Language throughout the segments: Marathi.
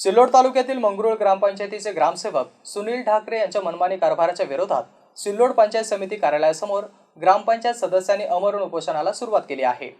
सिल्लोड तालुक्यातील मंगरुळ ग्रामपंचायतीचे ग्रामसेवक सुनील ठाकरे यांच्या मनमानी कारभाराच्या विरोधात सिल्लोड पंचायत समिती कार्यालयासमोर ग्रामपंचायत सदस्यांनी अमरण उपोषणाला सुरुवात केली आहे.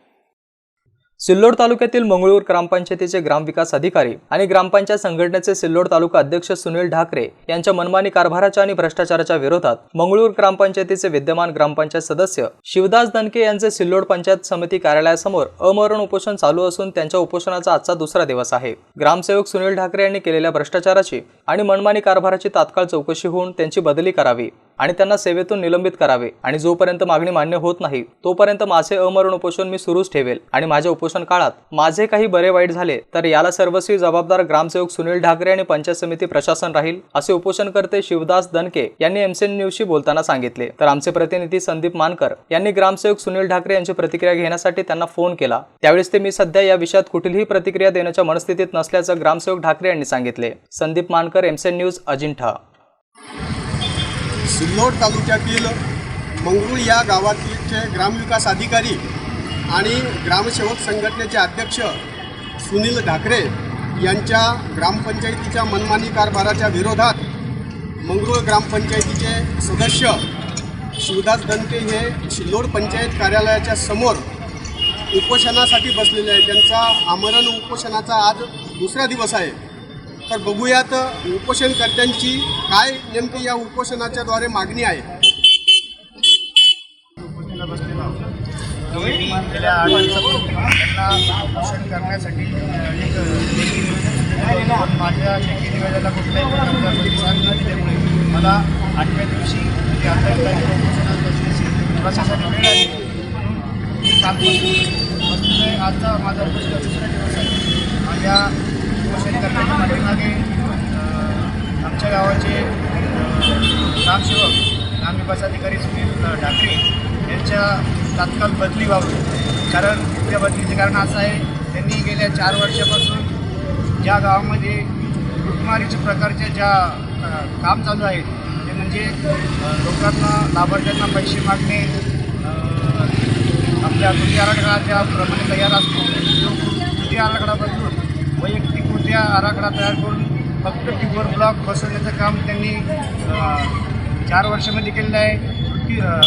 सिल्लोड तालुक्यातील मंगळूर ग्रामपंचायतीचे ग्रामविकास अधिकारी आणि ग्रामपंचायत संघटनेचे सिल्लोड तालुका अध्यक्ष सुनील ढाकरे यांच्या मनमानी कारभाराच्या आणि भ्रष्टाचाराच्या विरोधात मंगळूर ग्रामपंचायतीचे विद्यमान ग्रामपंचायत सदस्य शिवदास दनके यांचे सिल्लोड पंचायत समिती कार्यालयासमोर अमरण उपोषण चालू असून त्यांच्या उपोषणाचा आजचा दुसरा दिवस आहे. ग्रामसेवक सुनील ढाकरे यांनी केलेल्या भ्रष्टाचाराची आणि मनमानी कारभाराची तात्काळ चौकशी होऊन त्यांची बदली करावी. आणि त्यांना सेवेतून निलंबित करावे. आणि जोपर्यंत मागणी मान्य होत नाही तोपर्यंत माझे अमरण उपोषण मी सुरूच ठेवेल. आणि माझ्या उपोषण काळात माझे काही बरे वाईट झाले तर याला सर्वस्वी जबाबदार ग्रामसेवक सुनील ढाकरे आणि पंचायत समिती प्रशासन राहील असे उपोषणकर्ते शिवदास दनके यांनी एमसीएन न्यूजशी बोलताना सांगितले. तर आमचे प्रतिनिधी संदीप मानकर यांनी ग्रामसेवक सुनील ठाकरे यांची प्रतिक्रिया घेण्यासाठी त्यांना फोन केला. त्यावेळेस ते मी सध्या या विषयात कुठलीही प्रतिक्रिया देण्याच्या मनस्थितीत नसल्याचं ग्रामसेवक ठाकरे यांनी सांगितले. Sandeep Mankar MCN news Ajintha. Sillod तालुक्यातील मंगरूळ या गावातीलचे ग्रामविकास अधिकारी आणि ग्रामसेवक संघटनेचे अध्यक्ष सुनील ढाकरे यांच्या ग्रामपंचायतीच्या मनमानी कारभाराच्या विरोधात मंगरूळ ग्रामपंचायतीचे सदस्य शिवदास दंते हे सिल्लोड पंचायत कार्यालयाच्या समोर उपोषणासाठी बसलेले आहे त्यांचा आमरण उपोषणाचा आज दुसरा दिवस आहे. तर बघूयात उपोषणकर्त्यांची काय नेमकी या उपोषणाच्याद्वारे मागणी आहे. उपोषण करण्यासाठी एक माझ्या लेखी निवेदनाला कुठल्याही प्रतिसाद न दिल्यामुळे मला आठव्या दिवशी प्रशासनाने वेळ आली म्हणून आहे. आजचा माझा उपोषण दुसरा दिवस आहे माझ्या शेतकऱ्यांना करण्याच्या पाठीमागे आमच्या गावाचे अं, ग्रामसेवक ग्रामविकास अधिकारी सुनील ठाकरे यांच्या तात्काळ बदली व्हावी कारण त्या बदलीचे कारण असं आहे त्यांनी गेल्या चार वर्षापासून ज्या गावामध्ये लुटमारीच्या प्रकारच्या ज्या काम चालू आहेत ते म्हणजे लोकांना लाभार्थ्यांना पैसे मागणे आपल्या कृती आराखडा ज्याप्रमाणे तयार असतो तो कृती आराखडा वैयक्तिक आराखडा तयार करून फक्त टिबर ब्लॉक बसवण्याचं काम त्यांनी चार वर्षामध्ये केलेलं आहे. की अ,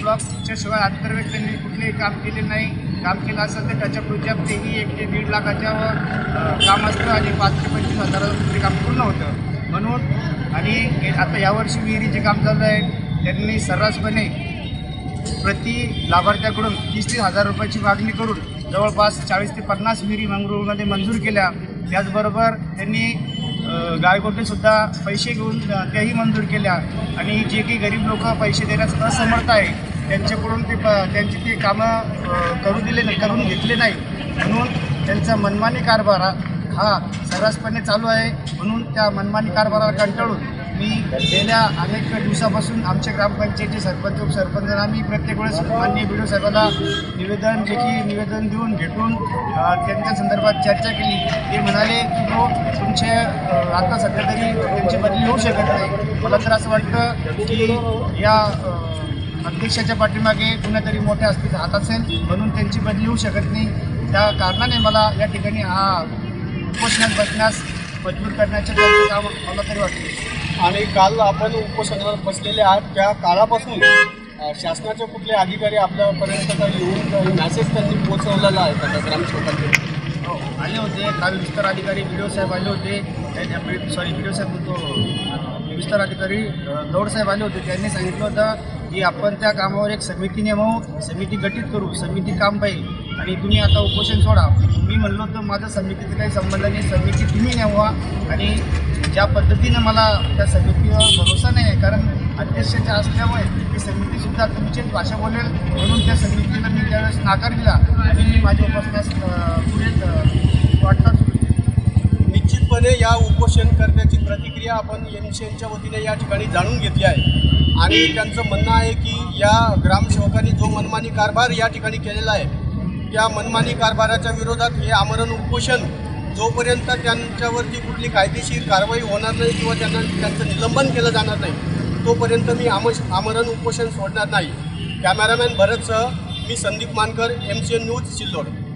ब्लॉकच्या शिवाय आंतर्गत त्यांनी कुठलेही काम केले नाही. काम केलं असेल तर त्याच्या पुढच्या तेही एक ते दीड लाखाच्या काम असतं आणि पाच ते पंचवीस हजाराचं ते काम पूर्ण होतं. म्हणून आणि आता यावर्षी विहिरीचे काम चालू आहे. त्यांनी सर्रासपणे प्रति लाभार्थ्याकडून तीस तीस हजार रुपयाची मागणी करून जवळपास चाळीस ते पन्नास विहिरी मंगरुळमध्ये मंजूर केल्या. त्याचबरोबर त्यांनी गायकोटेसुद्धा पैसे घेऊन त्याही मंजूर केल्या. आणि जे काही गरीब लोक पैसे देण्यास असमर्थ आहे त्यांच्याकडून ते प त्यांची ते कामं करू दिले नाही करून घेतले नाही. म्हणून त्यांचा मनमानी कारभार हा- हा सर्रासपणे चालू आहे. म्हणून त्या मनमानी कारभाराला कंटाळून मी गेल्या अनेक दिवसापासून आमच्या ग्रामपंचायतचे सरपंच उपसरपंचांना आम्ही प्रत्येक वेळेस मान्य बी साहेबाला निवेदन की निवेदन देऊन भेटून त्यांच्या संदर्भात चर्चा केली. ते म्हणाले की हो तुमचे आता सध्या तरी त्यांची बदली होऊ शकत नाही. मला तर असं वाटतं की या अध्यक्षाच्या पाठीमागे कुणातरी मोठ्या असतील हात असेल म्हणून त्यांची बदली होऊ शकत नाही. त्या कारणाने मला या ठिकाणी हा उपोषणात बसण्यास मजबूर करण्याचे काम मला तरी वाटते. आणि काल आपण उपोषणावर बसलेले आहात. त्या काळापासून शासनाचे कुठले अधिकारी आपल्यापर्यंत काही येऊन मॅसेज त्यांनी पोहोचवलेला आहे त्याचा त्या ग्रामसेवकांनी हो, आले होते. काल विस्तार अधिकारी व्हिडिओ साहेब आले होते. सॉरी व्हिडिओ साहेब बोलतो विस्तार अधिकारी अ, दौड साहेब आले होते. त्यांनी सांगितलं होतं की आपण त्या कामावर एक समिती नेमवू समिती गठीत करू समिती काम पाहिजे. आणि तुम्ही आता उपोषण सोडा. मी म्हणलो होतं माझं समितीचं काही संबंध नाही. समिती तुम्ही न्यावा आणि ज्या पद्धतीनं मला त्या समितीवर भरोसा नाही आहे कारण अध्यक्षाच्या असल्यामुळे ती समितीसुद्धा तुमचीच भाषा बोलेल म्हणून त्या समितीला मी त्यावेळेस नाकार दिला आणि मी माझ्या उपासनास पुढे अ, वाटचाल सुरू निश्चितपणे या उपोषणकर्त्याची प्रतिक्रिया आपण एम सी एनच्या वतीने या ठिकाणी जाणून घेतली आहे. आणि त्यांचं म्हणणं आहे की या ग्रामसेवकांनी जो मनमानी कारभार या ठिकाणी केलेला आहे त्या मनमानी कारभाराच्या विरोधात हे आमरण उपोषण जोपर्यंत त्यांच्यावरती कुठली कायदेशीर कारवाई होणार नाही किंवा त्यांना त्यांचं निलंबन केलं जाणार नाही तोपर्यंत मी आम आमरण उपोषण सोडणार नाही. कॅमेरामॅन भरतसह मी Sandeep Mankar M C N news Sillod